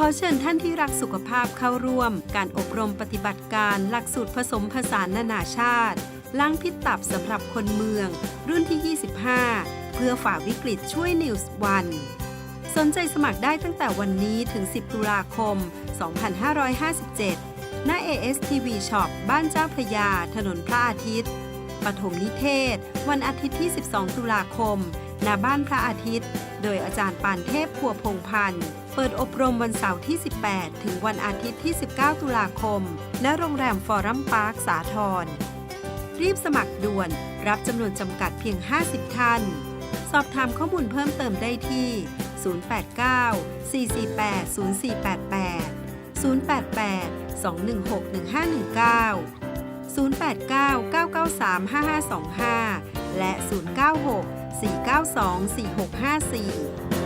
ขอเชิญท่านที่รักสุขภาพเข้าร่วม การอบรมปฏิบัติการหลักสูตรผสมผสานนานาชาติ ล้างพิษตับสำหรับคนเมือง รุ่นที่ 25 เพื่อฝ่าวิกฤตช่วยนิวส์วันสนใจสมัครได้ตั้งแต่วันนี้ถึง 10 ตุลาคม 2557 หน้า ASTV Shop บ้านเจ้าพระยา ถนนพระอาทิตย์ ปฐมนิเทศ วันอาทิตย์ที่ 12 ตุลาคม ณบ้านพระอาทิตย์ โดยอาจารย์ปานเทพพัวพงพันธ์ เปิดอบรมวันเสาร์ที่ 18 ถึงวันอาทิตย์ที่ 19 ตุลาคม ณ โรงแรมฟอรัมพาร์คสาทร รีบสมัครด่วน รับจำนวนจำกัดเพียง 50 ท่าน สอบถามข้อมูลเพิ่มเติมได้ที่ 089 448 0488 088 216 1519 089 993 5525 096 492 4654